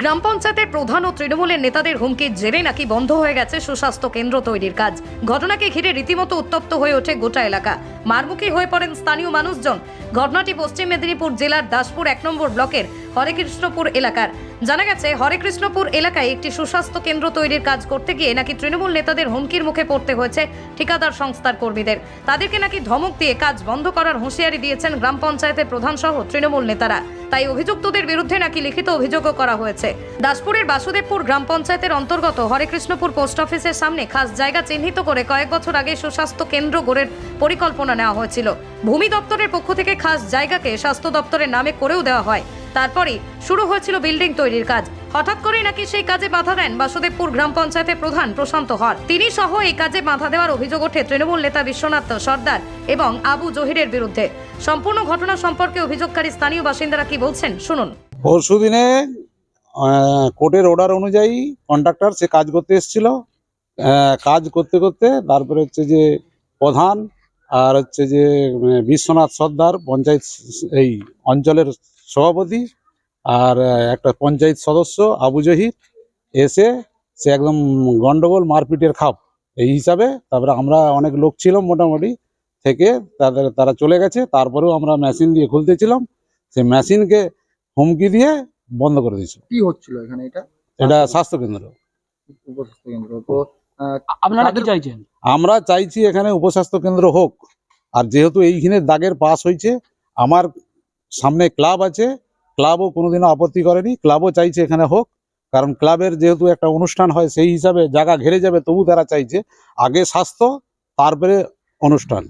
গ্রাম পঞ্চায়েতের প্রধান ও তৃণমূলের নেতাদের হুমকির জেরে নাকি বন্ধ হয়ে গেছে সুস্বাস্থ্য কেন্দ্র তৈরির কাজ। ঘটনাকে ঘিরে রীতিমতো উত্তপ্ত হয়ে ওঠে গোটা এলাকা। মারমুখী হয়ে পড়েন স্থানীয় মানুষজন। ঘটনাটি পশ্চিম মেদিনীপুর জেলার দাসপুর এক নম্বর ব্লকের হরেকৃষ্ণপুর এলাকার। জানা গেছে, হরেকৃষ্ণপুর এলাকায় একটি সুস্বাস্থ্য কেন্দ্র তৈরির কাজ করতে গিয়ে নাকি তৃণমূল নেতাদের হুমকির মুখে পড়তে হয়েছে ঠিকাদার সংস্থার কর্মীদের। তাদেরকে নাকি ধমক দিয়ে কাজ বন্ধ করার হুঁশিয়ারি দিয়েছেন গ্রাম পঞ্চায়েতের প্রধান সহ তৃণমূল নেতারা। তাই অভিযুক্তদের বিরুদ্ধে নাকি লিখিত অভিযোগও করা হয়েছে। দাসপুরের বাসুদেবপুর গ্রাম পঞ্চায়েতের অন্তর্গত হরেকৃষ্ণপুর পোস্ট অফিসের সামনে খাস জায়গা চিহ্নিত করে কয়েক বছর আগে সুস্বাস্থ্য কেন্দ্র গড়ের পরিকল্পনা নেওয়া হয়েছিল। ভূমি দপ্তরের পক্ষ থেকে খাস জায়গাকে স্বাস্থ্য দপ্তরের নামে করেও দেওয়া হয়। তারপরেই শুরু হয়েছিল বিল্ডিং তৈরির কাজ। হঠাৎ করেই নাকি সেই কাজে বাধা দেন বাসুদেবপুর গ্রাম পঞ্চায়েতের প্রধান প্রশান্ত হর। তিনি সহ এই কাজে বাধা দেওয়ার অভিযোগ ওঠে তৃণমূল নেতা বিশ্বনাথ সর্দার এবং আবু জহিরের বিরুদ্ধে। সম্পূর্ণ ঘটনা সম্পর্কে অভিযোগকারী স্থানীয় বাসিন্দারা কি বলছেন, শুনুন। পরশু দিনে কোর্টের অর্ডার অনুযায়ী কন্ট্রাক্টর সে কাজ করতে এসেছিল। কাজ করতে করতে তারপরে হচ্ছে যে প্রধান আর হচ্ছে যে বিশ্বনাথ সর্দার পঞ্চায়েত, এই অঞ্চলের সভাপতি আর একটা পঞ্চায়েত সদস্য আবু জহির এসে সে একদম গন্ডগোল মারপিটের খাপ। এই হিসাবে তারপরে আমরা অনেক লোক ছিলাম মোটামুটি থেকে তাদের তারা চলে গেছে। তারপরেও আমরা মেশিন দিয়ে খুলতেছিলাম সেই মেশিনকে হুমকি দিয়ে বন্ধ করে দিয়েছিল। কি হচ্ছিল এখানে এটা? এটা স্বাস্থ্য কেন্দ্র। উপস্বাস্থ্য কেন্দ্র। তো আপনারা কি চাইছেন? আমরা চাইছি এখানে উপস্বাস্থ্য কেন্দ্র হোক। আর যেহেতু এইখানে দাগের পাস হয়েছে আমার সামনে ক্লাব আছে। ক্লাবও কোনোদিনও আপত্তি করেনি। ক্লাবও চাইছে এখানে হোক। কারণ ক্লাবের যেহেতু একটা অনুষ্ঠান হয় সেই হিসাবে জায়গা ঘেরে যাবে তবু তারা চাইছে আগে স্বাস্থ্য তারপরে অনুষ্ঠান।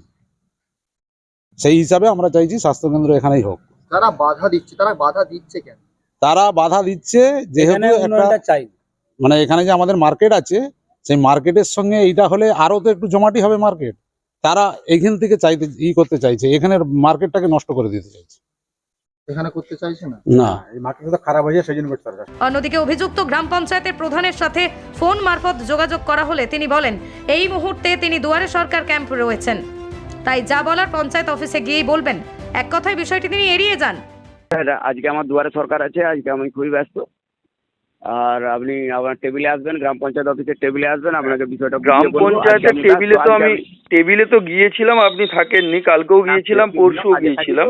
সেই হিসাবে আমরা চাইছি স্বাস্থ্য কেন্দ্র এখানেই হোক। যারা বাধা দিচ্ছে তারা বাধা দিচ্ছে কেন? তারা বাধা দিচ্ছে যেহেতু একটা চাই। মানে এখানে যে আমাদের মার্কেট আছে সেই মার্কেটের সঙ্গে এইটা হলে আরও তো একটু জমাটি হবে মার্কেট। তারা এখান থেকে চাইতে ই করতে চাইছে। এখানের মার্কেটটাকে নষ্ট করে দিতে চাইছে। এখানে করতে চাইছে না? না। এই মার্কেটটা তো খারাপ হয়ে যায় সেই জন্য করতে পারে অন্যদিকে অভিযুক্ত গ্রাম পঞ্চায়েতের প্রধানের সাথে ফোন মারফত যোগাযোগ করা হলে তিনি বলেন এই মুহূর্তে তিনি দুয়ারে সরকার ক্যাম্প রয়েছেন। তাই যা বলার পঞ্চায়েত অফিসে গিয়েই বলবেন। এক কথায় বিষয়টি তিনি এড়িয়ে যান। হ্যাঁ আজকে আমার দুয়ারে সরকার আছে আজকে আমি খুবই ব্যস্ত। আর আপনি আপনার টেবিলে আসবেন গ্রাম পঞ্চায়েত অফিসের টেবিলে আসবেন আপনাকে বিষয়টা গ্রাম পঞ্চায়েতের টেবিলে তো আমি টেবিলে তো গিয়েছিলাম আপনি থাকেননি কালকেও গিয়েছিলাম পরশুও গিয়েছিলাম।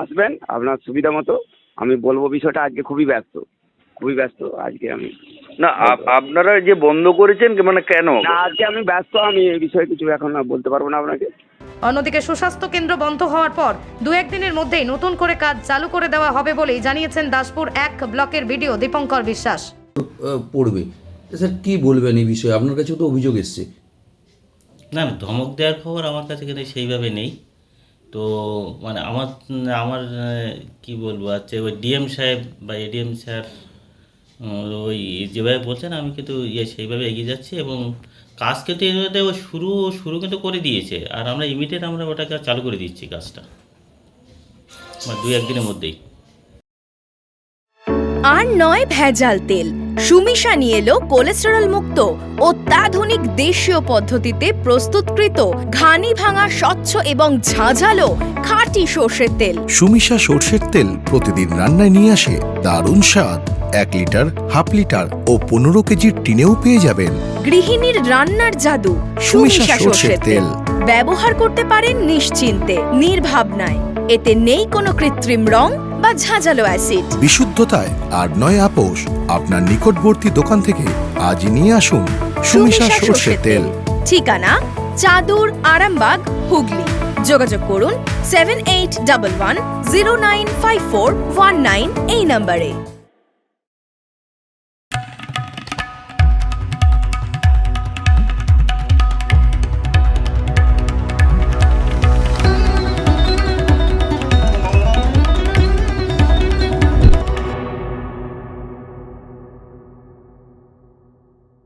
আসবেন আপনার সুবিধা মতো। আমি বলব বিষয়টা আজকে খুবই ব্যস্ত। খুবই ব্যস্ত আজকে আমি। না আপনারা যে বন্ধ করেছেন মানে কেন? না আজকে আমি ব্যস্ত আমি এই বিষয়ে কিছু এখন আর বলতে পারব না আপনাকে। অন্যদিকে সুস্বাস্থ্য কেন্দ্র বন্ধ হওয়ার পর দু একদিনের মধ্যেই নতুন করে কাজ চালু করে দেওয়া হবে বলেই জানিয়েছেন দাসপুর এক ব্লকের বিডিও দীপঙ্কর বিশ্বাস। পড়বে। স্যার কি বলবেন এই বিষয়ে? আপনার কাছেও তো অভিযোগ এসছে। না না ধমক দেওয়ার খবর আমার কাছে কিন্তু সেইভাবে নেই। তো মানে আমার আমার, কী বলব আচ্ছা ওই ডিএম সাহেব বা এডিএম স্যার ওই যেভাবে বলছেন, আমি কিন্তু ইয়ে সেইভাবে এগিয়ে যাচ্ছি এবং কাজ কিন্তু এভাবে ও শুরু শুরু কিন্তু করে দিয়েছে। আর আমরা ইমিডিয়েট আমরা ওটাকে চালু করে দিচ্ছি কাজটা। দু দুই একদিনের মধ্যেই। আর নয় ভেজাল তেল। সুমিশা নিয়ে এলো কোলেস্টেরল মুক্ত অত্যাধুনিক দেশীয় পদ্ধতিতে প্রস্তুতকৃত ঘানি ভাঙা স্বচ্ছ এবং ঝাঁঝালো খাঁটি সর্ষের তেল। সুমিশা সর্ষের তেল প্রতিদিন রান্নায় নিয়ে আসে। দারুণ স্বাদ। এক লিটার হাফ লিটার ও পনেরো কেজির টিনেও পেয়ে যাবেন। গৃহিণীর রান্নার জাদু সুমিশা সর্ষের তেল। ব্যবহার করতে পারেন নিশ্চিন্তে নির্ভাবনায়। এতে নেই কোনো কৃত্রিম রং বা ঝাঁঝালো অ্যাসিড। বিশুদ্ধতায় আর নয় আপোষ আপনার নিকটবর্তী দোকান থেকে আজই নিয়ে আসুন সুমিশা সর্ষের তেল। ঠিকানা চাদুর আরামবাগ হুগলি। যোগাযোগ করুন seven eight double one zero nine five four one nine এই নম্বরে